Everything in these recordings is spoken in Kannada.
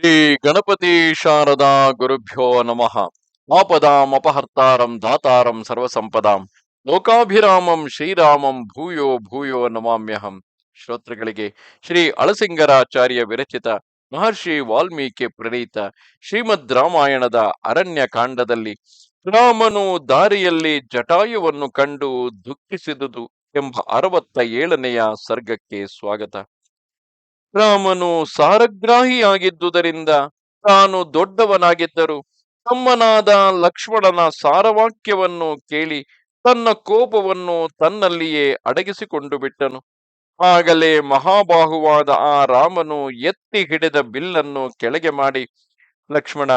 ಶ್ರೀ ಗಣಪತಿ ಶಾರದಾ ಗುರುಭ್ಯೋ ನಮಃ. ಆಪದಾಂ ಅಪಹರ್ತಾರಂ ದಾತಾರಂ ಸರ್ವಸಂಪದಾಂ. ಲೋಕಾಭಿರಾಮಂ ಶ್ರೀರಾಮಂ ಭೂಯೋ ಭೂಯೋ ನಮಾಮ್ಯಹಂ. ಶ್ರೋತೃಗಳಿಗೆ ಶ್ರೀ ಅಳಸಿಂಗರಾಚಾರ್ಯ ವಿರಚಿತ ಮಹರ್ಷಿ ವಾಲ್ಮೀಕಿ ಪ್ರಣೀತ ಶ್ರೀಮದ್ ರಾಮಾಯಣದ ಅರಣ್ಯ ಕಾಂಡದಲ್ಲಿ ರಾಮನು ದಾರಿಯಲ್ಲಿ ಜಟಾಯುವನ್ನು ಕಂಡು ದುಃಖಿಸಿದುದು ಎಂಬ ಅರವತ್ತ ಏಳನೆಯ ಸರ್ಗಕ್ಕೆ ಸ್ವಾಗತ. ರಾಮನು ಸಾರಗ್ರಾಹಿಯಾಗಿದ್ದುದರಿಂದ ತಾನು ದೊಡ್ಡವನಾಗಿದ್ದರು. ತಮ್ಮನಾದ ಲಕ್ಷ್ಮಣನ ಸಾರವಾಕ್ಯವನ್ನು ಕೇಳಿ ತನ್ನ ಕೋಪವನ್ನು ತನ್ನಲ್ಲಿಯೇ ಅಡಗಿಸಿಕೊಂಡು ಬಿಟ್ಟನು. ಆಗಲೇ ಮಹಾಬಾಹುವಾದ ಆ ರಾಮನು ಎತ್ತಿ ಹಿಡಿದ ಬಿಲ್ಲನ್ನು ಕೆಳಗೆ ಮಾಡಿ, ಲಕ್ಷ್ಮಣ,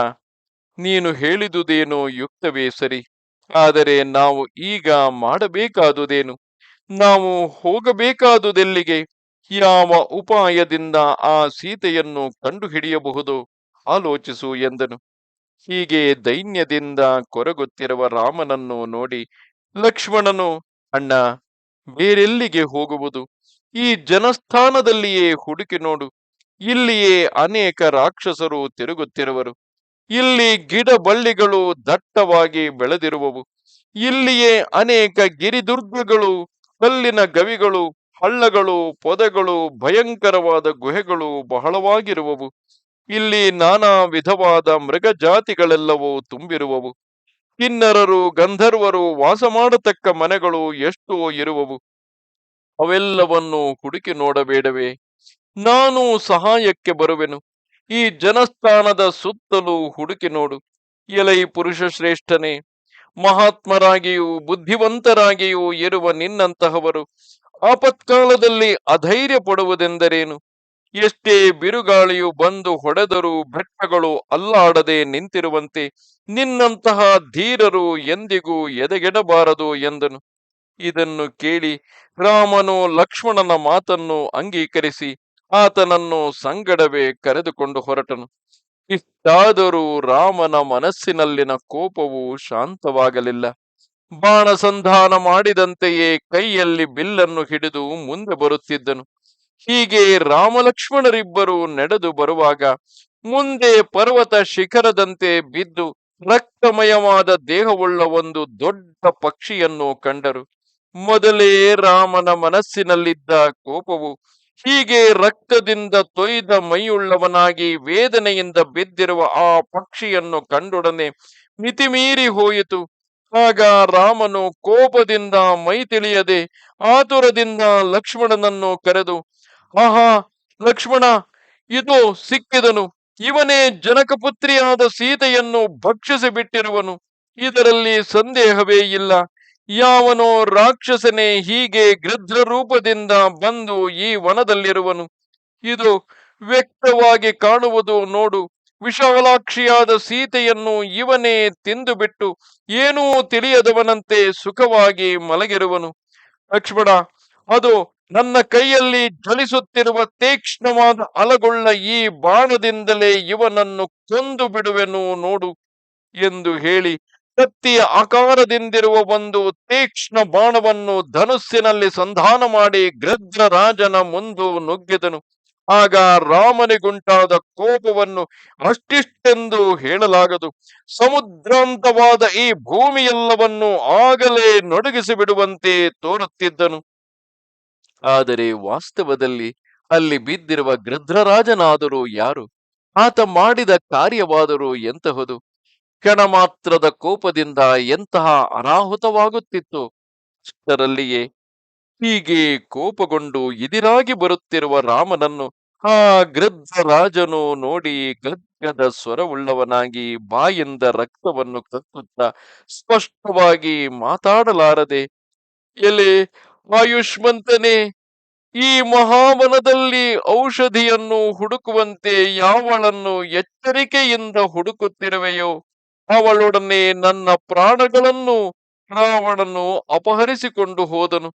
ನೀನು ಹೇಳಿದುದೇನು ಯುಕ್ತವೇ ಸರಿ. ಆದರೆ ನಾವು ಈಗ ಮಾಡಬೇಕಾದುದೇನು? ನಾವು ಹೋಗಬೇಕಾದುದೆಲ್ಲಿಗೆ? ಯಾವ ಉಪಾಯದಿಂದ ಆ ಸೀತೆಯನ್ನು ಕಂಡುಹಿಡಿಯಬಹುದು? ಆಲೋಚಿಸು ಎಂದನು. ಹೀಗೆ ದೈನ್ಯದಿಂದ ಕೊರಗುತ್ತಿರುವ ರಾಮನನ್ನು ನೋಡಿ ಲಕ್ಷ್ಮಣನು, ಅಣ್ಣ, ಬೇರೆಲ್ಲಿಗೆ ಹೋಗುವುದು? ಈ ಜನಸ್ಥಾನದಲ್ಲಿಯೇ ಹುಡುಕಿ ನೋಡು. ಇಲ್ಲಿಯೇ ಅನೇಕ ರಾಕ್ಷಸರು ತಿರುಗುತ್ತಿರುವರು. ಇಲ್ಲಿ ಗಿಡ ಬಳ್ಳಿಗಳು ದಟ್ಟವಾಗಿ ಬೆಳೆದಿರುವವು. ಇಲ್ಲಿಯೇ ಅನೇಕ ಗಿರಿದುರ್ಗಗಳು, ಕಲ್ಲಿನ ಗವಿಗಳು ಹಳ್ಳಗಳು, ಪೊದೆಗಳು, ಭಯಂಕರವಾದ ಗುಹೆಗಳು ಬಹಳವಾಗಿರುವವು. ಇಲ್ಲಿ ನಾನಾ ವಿಧವಾದ ಮೃಗ ಜಾತಿಗಳೆಲ್ಲವೂ ತುಂಬಿರುವವು. ಕಿನ್ನರರು, ಗಂಧರ್ವರು ವಾಸ ಮಾಡತಕ್ಕ ಮನೆಗಳು ಎಷ್ಟೋ ಇರುವವು. ಅವೆಲ್ಲವನ್ನು ಹುಡುಕಿ ನೋಡಬೇಡವೇ. ನಾನು ಸಹಾಯಕ್ಕೆ ಬರುವೆನು. ಈ ಜನಸ್ಥಾನದ ಸುತ್ತಲೂ ಹುಡುಕಿ ನೋಡು. ಎಲೈ ಪುರುಷ ಶ್ರೇಷ್ಠನೇ ಮಹಾತ್ಮರಾಗಿಯೂ ಬುದ್ಧಿವಂತರಾಗಿಯೂ ಇರುವ ನಿನ್ನಂತಹವರು ಆಪತ್ಕಾಲದಲ್ಲಿ ಅಧೈರ್ಯ ಪಡುವುದೆಂದರೇನು ಎಷ್ಟೇ ಬಿರುಗಾಳಿಯು ಬಂದು ಹೊಡೆದರೂ ಬೆಟ್ಟಗಳು ಅಲ್ಲಾಡದೆ ನಿಂತಿರುವಂತೆ ನಿನ್ನಂತಹ ಧೀರರು ಎಂದಿಗೂ ಎದೆಗೆಡಬಾರದು ಎಂದನು. ಇದನ್ನು ಕೇಳಿ ರಾಮನು ಲಕ್ಷ್ಮಣನ ಮಾತನ್ನು ಅಂಗೀಕರಿಸಿ ಆತನನ್ನು ಸಂಗಡವೇ ಕರೆದುಕೊಂಡು ಹೊರಟನು. ಇಷ್ಟಾದರೂ ರಾಮನ ಮನಸ್ಸಿನಲ್ಲಿನ ಕೋಪವು ಶಾಂತವಾಗಲಿಲ್ಲ. ಬಾಣಸಂಧಾನ ಮಾಡಿದಂತೆಯೇ ಕೈಯಲ್ಲಿ ಬಿಲ್ಲನ್ನು ಹಿಡಿದು ಮುಂದೆ ಬರುತ್ತಿದ್ದನು. ಹೀಗೆ ರಾಮಲಕ್ಷ್ಮಣರಿಬ್ಬರು ನಡೆದು ಬರುವಾಗ ಮುಂದೆ ಪರ್ವತ ಶಿಖರದಂತೆ ಬಿದ್ದು ರಕ್ತಮಯವಾದ ದೇಹವುಳ್ಳ ಒಂದು ದೊಡ್ಡ ಪಕ್ಷಿಯನ್ನು ಕಂಡರು. ಮೊದಲೇ ರಾಮನ ಮನಸ್ಸಿನಲ್ಲಿದ್ದ ಕೋಪವು ಹೀಗೆ ರಕ್ತದಿಂದ ತೊಯ್ದ ಮೈಯುಳ್ಳವನಾಗಿ ವೇದನೆಯಿಂದ ಬಿದ್ದಿರುವ ಆ ಪಕ್ಷಿಯನ್ನು ಕಂಡೊಡನೆ ಮಿತಿಮೀರಿ ಹೋಯಿತು. ಆಗ ರಾಮನು ಕೋಪದಿಂದ ಮೈ ತಿಳಿಯದೆ ಆತುರದಿಂದ ಲಕ್ಷ್ಮಣನನ್ನು ಕರೆದು, ಆಹಾ, ಲಕ್ಷ್ಮಣ, ಇದು ಸಿಕ್ಕಿದನು. ಇವನೇ ಜನಕಪುತ್ರಿಯಾದ ಸೀತೆಯನ್ನು ಭಕ್ಷಿಸಿ ಬಿಟ್ಟಿರುವನು ಇದರಲ್ಲಿ ಸಂದೇಹವೇ ಇಲ್ಲ. ಯಾವನೋ ರಾಕ್ಷಸನೇ ಹೀಗೆ ಗೃಧ್ರ ರೂಪದಿಂದ ಬಂದು ಈ ವನದಲ್ಲಿರುವನು. ಇದು ವ್ಯಕ್ತವಾಗಿ ಕಾಣುವುದು ನೋಡು. ವಿಶಾಲಾಕ್ಷಿಯಾದ ಸೀತೆಯನ್ನು ಇವನೇ ತಿಂದು ಬಿಟ್ಟು ಏನೂ ತಿಳಿಯದವನಂತೆ ಸುಖವಾಗಿ ಮಲಗಿರುವನು. ಲಕ್ಷ್ಮಣ, ಅದು ನನ್ನ ಕೈಯಲ್ಲಿ ಜ್ವಲಿಸುತ್ತಿರುವ ತೀಕ್ಷ್ಣವಾದ ಅಲಗುಳ್ಳ ಈ ಬಾಣದಿಂದಲೇ ಇವನನ್ನು ಕೊಂದು ಬಿಡುವೆನು ನೋಡು ಎಂದು ಹೇಳಿ ಕತ್ತಿಯ ಆಕಾರದಿಂದಿರುವ ಒಂದು ತೀಕ್ಷ್ಣ ಬಾಣವನ್ನು ಧನುಸ್ಸಿನಲ್ಲಿ ಸಂಧಾನ ಮಾಡಿ ಗೃಜ್ರ ರಾಜನ ಮುಂದು ನುಗ್ಗಿದನು. ಆಗ ರಾಮನಿಗುಂಟಾದ ಕೋಪವನ್ನು ಅಷ್ಟಿಷ್ಟೆಂದು ಹೇಳಲಾಗದು. ಸಮುದ್ರಾಂತವಾದ ಈ ಭೂಮಿಯೆಲ್ಲವನ್ನು ಆಗಲೇ ನಡುಗಿಸಿ ಬಿಡುವಂತೆ ತೋರುತ್ತಿದ್ದನು. ಆದರೆ ವಾಸ್ತವದಲ್ಲಿ ಅಲ್ಲಿ ಬಿದ್ದಿರುವ ಗೃಧ್ರರಾಜನಾದರೂ ಯಾರು? ಆತ ಮಾಡಿದ ಕಾರ್ಯವಾದರೂ ಎಂತಹುದು? ಕ್ಷಣ ಮಾತ್ರದ ಕೋಪದಿಂದ ಎಂತಹ ಅನಾಹುತವಾಗುತ್ತಿತ್ತು ಅಷ್ಟರಲ್ಲಿಯೇ ಹೀಗೆ ಕೋಪಗೊಂಡು ಇದಿರಾಗಿ ಬರುತ್ತಿರುವ ರಾಮನನ್ನು ಆ ಗೃದ್ಧ ರಾಜನು ನೋಡಿ ಗದ್ಗದ ಸ್ವರವುಳ್ಳವನಾಗಿ ಬಾಯಿಂದ ರಕ್ತವನ್ನು ಕತ್ತುತ್ತ ಸ್ಪಷ್ಟವಾಗಿ ಮಾತಾಡಲಾರದೆ, ಎಲೆ ಆಯುಷ್ಮಂತನೇ, ಈ ಮಹಾವನದಲ್ಲಿ ಔಷಧಿಯನ್ನು ಹುಡುಕುವಂತೆ ಯಾವಳನ್ನು ಎಚ್ಚರಿಕೆಯಿಂದ ಹುಡುಕುತ್ತಿರುವೆಯೋ, ಅವಳೊಡನೆ ನನ್ನ ಪ್ರಾಣಗಳನ್ನು ರಾವಣನು ಅಪಹರಿಸಿಕೊಂಡು ಹೋದನು.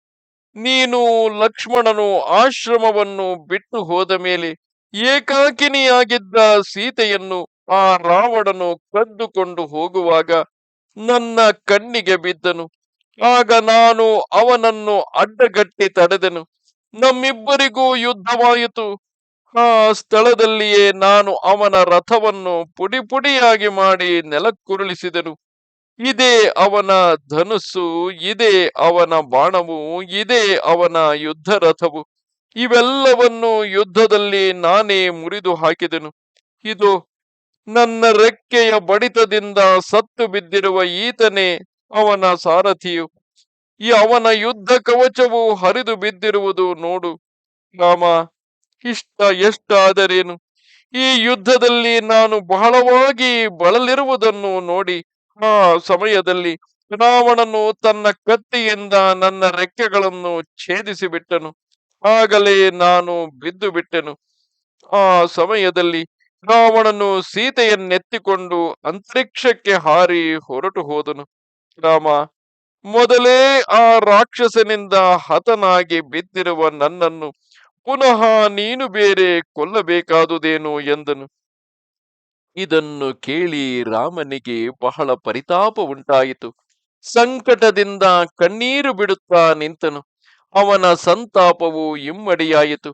ನೀನು ಲಕ್ಷ್ಮಣನು ಆಶ್ರಮವನ್ನು ಬಿಟ್ಟು ಹೋದ ಮೇಲೆ ಏಕಾಕಿನಿಯಾಗಿದ್ದ ಸೀತೆಯನ್ನು ಆ ರಾವಣನು ಕದ್ದುಕೊಂಡು ಹೋಗುವಾಗ ನನ್ನ ಕಣ್ಣಿಗೆ ಬಿದ್ದನು. ಆಗ ನಾನು ಅವನನ್ನು ಅಡ್ಡಗಟ್ಟಿ ತಡೆದೆನು. ನಮ್ಮಿಬ್ಬರಿಗೂ ಯುದ್ಧವಾಯಿತು. ಆ ಸ್ಥಳದಲ್ಲಿಯೇ ನಾನು ಅವನ ರಥವನ್ನು ಪುಡಿ ಪುಡಿಯಾಗಿ ಮಾಡಿ ನೆಲಕ್ಕುರುಳಿಸಿದನು. ಇದೇ ಅವನ ಧನುಸ್ಸು, ಇದೇ ಅವನ ಬಾಣವು, ಇದೇ ಅವನ ಯುದ್ಧ ರಥವು ಇವೆಲ್ಲವನ್ನು ಯುದ್ಧದಲ್ಲಿ ನಾನೇ ಮುರಿದು ಹಾಕಿದೆನು. ಇದು ನನ್ನ ರೆಕ್ಕೆಯ ಬಡಿತದಿಂದ ಸತ್ತು ಬಿದ್ದಿರುವ ಈತನೇ ಅವನ ಸಾರಥಿಯು. ಈ ಅವನ ಯುದ್ಧ ಕವಚವು ಹರಿದು ಬಿದ್ದಿರುವುದು ನೋಡು. ರಾಮ, ಇಷ್ಟ ಎಷ್ಟಾದರೇನು? ಈ ಯುದ್ಧದಲ್ಲಿ ನಾನು ಬಹಳವಾಗಿ ಬಳಲಿರುವುದನ್ನು ನೋಡಿ ಆ ಸಮಯದಲ್ಲಿ ರಾವಣನು ತನ್ನ ಕತ್ತಿಯಿಂದ ನನ್ನ ರೆಕ್ಕೆಗಳನ್ನು ಛೇದಿಸಿ ಬಿಟ್ಟನು ಆಗಲೇ ನಾನು ಬಿದ್ದು ಬಿಟ್ಟೆನು ಆ ಸಮಯದಲ್ಲಿ ರಾವಣನು ಸೀತೆಯನ್ನೆತ್ತಿಕೊಂಡು ಅಂತರಿಕ್ಷಕ್ಕೆ ಹಾರಿ ಹೊರಟು ಹೋದನು. ರಾಮ, ಮೊದಲೇ ಆ ರಾಕ್ಷಸನಿಂದ ಹತನಾಗಿ ಬಿದ್ದಿರುವ ನನ್ನನ್ನು ಪುನಃ ನೀನು ಬೇರೆ ಕೊಲ್ಲಬೇಕಾದುದೇನು ಎಂದನು. ಇದನ್ನು ಕೇಳಿ ರಾಮನಿಗೆ ಬಹಳ ಪರಿತಾಪ ಉಂಟಾಯಿತು. ಸಂಕಟದಿಂದ ಕಣ್ಣೀರು ಬಿಡುತ್ತಾ ನಿಂತನು. ಅವನ ಸಂತಾಪವು ಇಮ್ಮಡಿಯಾಯಿತು.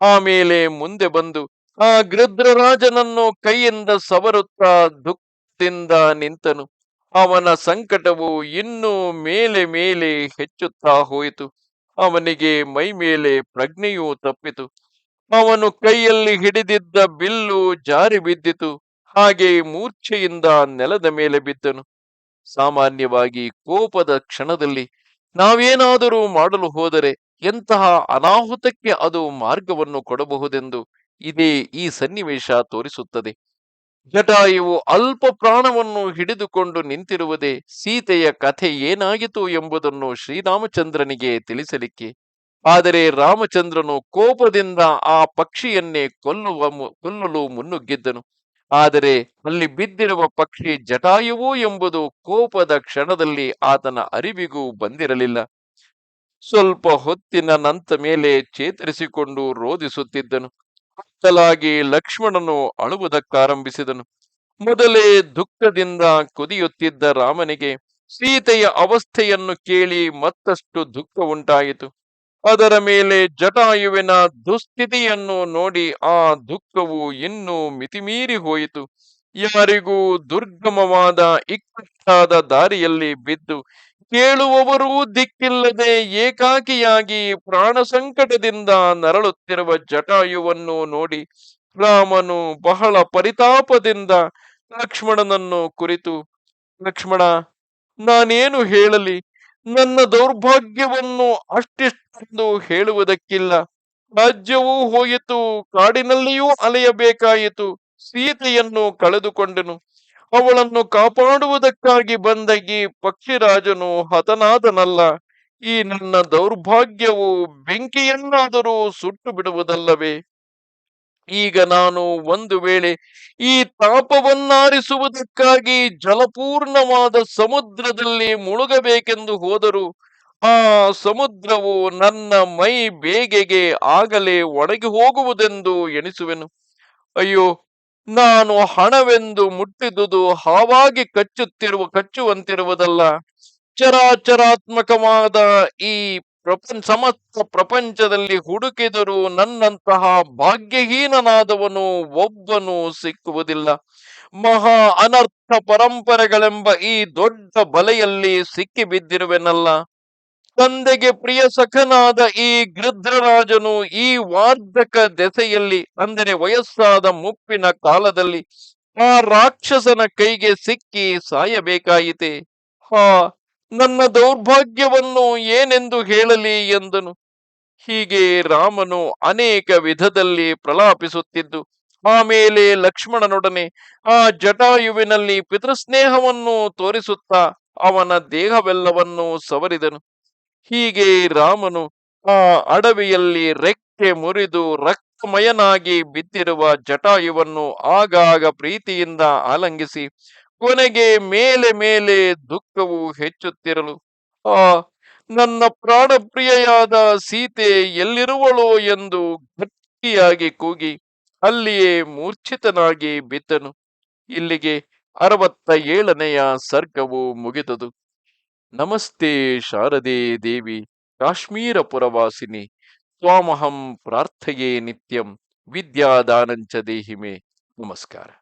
ಆಮೇಲೆ ಮುಂದೆ ಬಂದು, ಆ ಗೃದ್ರರಾಜನನ್ನು ಕೈಯಿಂದ ಸವರುತ್ತಾ ದುಃಖದಿಂದ ನಿಂತನು. ಅವನ ಸಂಕಟವು ಇನ್ನೂ ಮೇಲೆ ಮೇಲೆ ಹೆಚ್ಚುತ್ತಾ ಹೋಯಿತು. ಅವನಿಗೆ ಮೈ ಮೇಲೆ ಪ್ರಜ್ಞೆಯೂ ತಪ್ಪಿತು. ಅವನು ಕೈಯಲ್ಲಿ ಹಿಡಿದಿದ್ದ ಬಿಲ್ಲು ಜಾರಿ ಬಿದ್ದಿತು ಹಾಗೆ ಮೂರ್ಛೆಯಿಂದ ನೆಲದ ಮೇಲೆ ಬಿದ್ದನು. ಸಾಮಾನ್ಯವಾಗಿ ಕೋಪದ ಕ್ಷಣದಲ್ಲಿ ನಾವೇನಾದರೂ ಮಾಡಲು ಹೋದರೆ ಎಂತಹ ಅನಾಹುತಕ್ಕೆ ಅದು ಮಾರ್ಗವನ್ನು ಕೊಡಬಹುದೆಂದು ಇದೇ ಈ ಸನ್ನಿವೇಶ ತೋರಿಸುತ್ತದೆ. ಜಟಾಯುವು ಅಲ್ಪ ಪ್ರಾಣವನ್ನು ಹಿಡಿದುಕೊಂಡು ನಿಂತಿರುವುದೇ ಸೀತೆಯ ಕಥೆ ಏನಾಯಿತು ಎಂಬುದನ್ನು ಶ್ರೀರಾಮಚಂದ್ರನಿಗೆ ತಿಳಿಸಲಿಕ್ಕೆ. ಆದರೆ ರಾಮಚಂದ್ರನು ಕೋಪದಿಂದ ಆ ಪಕ್ಷಿಯನ್ನೇ ಕೊಲ್ಲುವ ಕೊಲ್ಲಲು ಮುನ್ನುಗ್ಗಿದ್ದನು. ಆದರೆ ಅಲ್ಲಿ ಬಿದ್ದಿರುವ ಪಕ್ಷಿ ಜಟಾಯುವು ಎಂಬುದು ಕೋಪದ ಕ್ಷಣದಲ್ಲಿ ಆತನ ಅರಿವಿಗೂ ಬಂದಿರಲಿಲ್ಲ. ಸ್ವಲ್ಪ ಹೊತ್ತಿನ ನಂತ ಮೇಲೆ ಚೇತರಿಸಿಕೊಂಡು ರೋಧಿಸುತ್ತಿದ್ದನು. ಕತ್ತಲಾಗಿ ಲಕ್ಷ್ಮಣನು ಅಳುವುದಕ್ಕಾರಂಭಿಸಿದನು. ಮೊದಲೇ ದುಃಖದಿಂದ ಕುದಿಯುತ್ತಿದ್ದ ರಾಮನಿಗೆ, ಸೀತೆಯ ಅವಸ್ಥೆಯನ್ನು ಕೇಳಿ ಮತ್ತಷ್ಟು ದುಃಖ ಉಂಟಾಯಿತು ಅದರ ಮೇಲೆ ಜಟಾಯುವಿನ ದುಸ್ಥಿತಿಯನ್ನು ನೋಡಿ ಆ ದುಃಖವು ಇನ್ನೂ ಮಿತಿಮೀರಿ ಹೋಯಿತು. ಯಾರಿಗೂ ದುರ್ಗಮವಾದ ಇಕ್ಕಟ್ಟಾದ ದಾರಿಯಲ್ಲಿ ಬಿದ್ದು ಕೇಳುವವರೂ ದಿಕ್ಕಿಲ್ಲದೆ ಏಕಾಕಿಯಾಗಿ ಪ್ರಾಣ ಸಂಕಟದಿಂದ ನರಳುತ್ತಿರುವ ಜಟಾಯುವನ್ನು ನೋಡಿ ರಾಮನು ಬಹಳ ಪರಿತಾಪದಿಂದ ಲಕ್ಷ್ಮಣನನ್ನು ಕುರಿತು, ಲಕ್ಷ್ಮಣ, ನಾನೇನು ಹೇಳಲಿ? ನನ್ನ ದೌರ್ಭಾಗ್ಯವನ್ನು ಅಷ್ಟಿಷ್ಟೆಂದು ಹೇಳುವುದಕ್ಕಿಲ್ಲ. ರಾಜ್ಯವೂ ಹೋಯಿತು, ಕಾಡಿನಲ್ಲಿಯೂ ಅಲೆಯಬೇಕಾಯಿತು, ಸೀತೆಯನ್ನು ಕಳೆದುಕೊಂಡನು. ಅವಳನ್ನು ಕಾಪಾಡುವುದಕ್ಕಾಗಿ ಬಂದ ಈ ಪಕ್ಷಿರಾಜನು ಹತನಾದನಲ್ಲ. ಈ ನನ್ನ ದೌರ್ಭಾಗ್ಯವು ಬೆಂಕಿಯನ್ನಾದರೂ ಸುಟ್ಟು ಬಿಡುವುದಲ್ಲವೇ ಈಗ ನಾನು ಒಂದು ವೇಳೆ ಈ ತಾಪವನ್ನಾರಿಸುವುದಕ್ಕಾಗಿ ಜಲಪೂರ್ಣವಾದ ಸಮುದ್ರದಲ್ಲಿ ಮುಳುಗಬೇಕೆಂದು ಹೋದರೂ ಆ ಸಮುದ್ರವು ನನ್ನ ಮೈ ಬೇಗೆಗೆ ಆಗಲೇ ಒಣಗಿ ಹೋಗುವುದೆಂದು ಎಣಿಸುವೆನು. ಅಯ್ಯೋ, ನಾನು ಹಣವೆಂದು ಮುಟ್ಟಿದುದು ಹಾವಾಗಿ ಕಚ್ಚುತ್ತಿರುವ, ಕಚ್ಚುವಂತಿರುವುದಲ್ಲ. ಚರಾಚರಾತ್ಮಕವಾದ ಈ ಪ್ರಪಂಚ ಸಮಸ್ತ ಪ್ರಪಂಚದಲ್ಲಿ ಹುಡುಕಿದರೂ ನನ್ನಂತಹ ಭಾಗ್ಯಹೀನನಾದವನು ಒಬ್ಬನು ಸಿಕ್ಕುವುದಿಲ್ಲ. ಮಹಾ ಅನರ್ಥ ಪರಂಪರೆಗಳೆಂಬ ಈ ದೊಡ್ಡ ಬಲೆಯಲ್ಲಿ ಸಿಕ್ಕಿ ಬಿದ್ದಿರುವೆನಲ್ಲ ತಂದೆಗೆ ಪ್ರಿಯ ಸಖನಾದ ಈ ಗೃಧ್ರರಾಜನು ಈ ವಾರ್ಧಕ ದೆಸೆಯಲ್ಲಿ, ಅಂದರೆ ವಯಸ್ಸಾದ ಮುಪ್ಪಿನ ಕಾಲದಲ್ಲಿ, ಆ ರಾಕ್ಷಸನ ಕೈಗೆ ಸಿಕ್ಕಿ ಸಾಯಬೇಕಾಯಿತೆ? ಹಾ ನನ್ನ ದೌರ್ಭಾಗ್ಯವನ್ನು ಏನೆಂದು ಹೇಳಲಿ ಎಂದನು. ಹೀಗೆ ರಾಮನು ಅನೇಕ ವಿಧದಲ್ಲಿ ಪ್ರಲಾಪಿಸುತ್ತಿದ್ದು ಆಮೇಲೆ ಲಕ್ಷ್ಮಣನೊಡನೆ ಆ ಜಟಾಯುವಿನಲ್ಲಿ ಪಿತೃಸ್ನೇಹವನ್ನು ತೋರಿಸುತ್ತಾ ಅವನ ದೇಹವೆಲ್ಲವನ್ನು ಸವರಿದನು. ಹೀಗೆ ರಾಮನು ಆ ಅಡವಿಯಲ್ಲಿ ರೆಕ್ಕೆ ಮುರಿದು ರಕ್ತಮಯನಾಗಿ ಬಿದ್ದಿರುವ ಜಟಾಯುವನ್ನು ಆಗಾಗ ಪ್ರೀತಿಯಿಂದ ಆಲಂಗಿಸಿ ಕೊನೆಗೆ ಮೇಲೆ ಮೇಲೆ ದುಃಖವು ಹೆಚ್ಚುತ್ತಿರಲು, ಆ, ನನ್ನ ಪ್ರಾಣಪ್ರಿಯೆಯಾದ ಸೀತೆ ಎಲ್ಲಿರುವಳೋ ಎಂದು ಗಟ್ಟಿಯಾಗಿ ಕೂಗಿ ಅಲ್ಲಿಯೇ ಮೂರ್ಛಿತನಾಗಿ ಬಿದ್ದನು. ಇಲ್ಲಿಗೆ ಅರವತ್ತ ಏಳನೆಯ ಸರ್ಗವು ಮುಗಿದುದು. ನಮಸ್ತೆ ಶಾರದೆ ದೇವಿ ಕಾಶ್ಮೀರ ಪುರವಾಸಿನಿ ತ್ವಾಮಹಂ ಪ್ರಾರ್ಥೆಯೇ ನಿತ್ಯಂ, ವಿದ್ಯಾದಾನಂಚ ದೇಹಿಮೆ. ನಮಸ್ಕಾರ.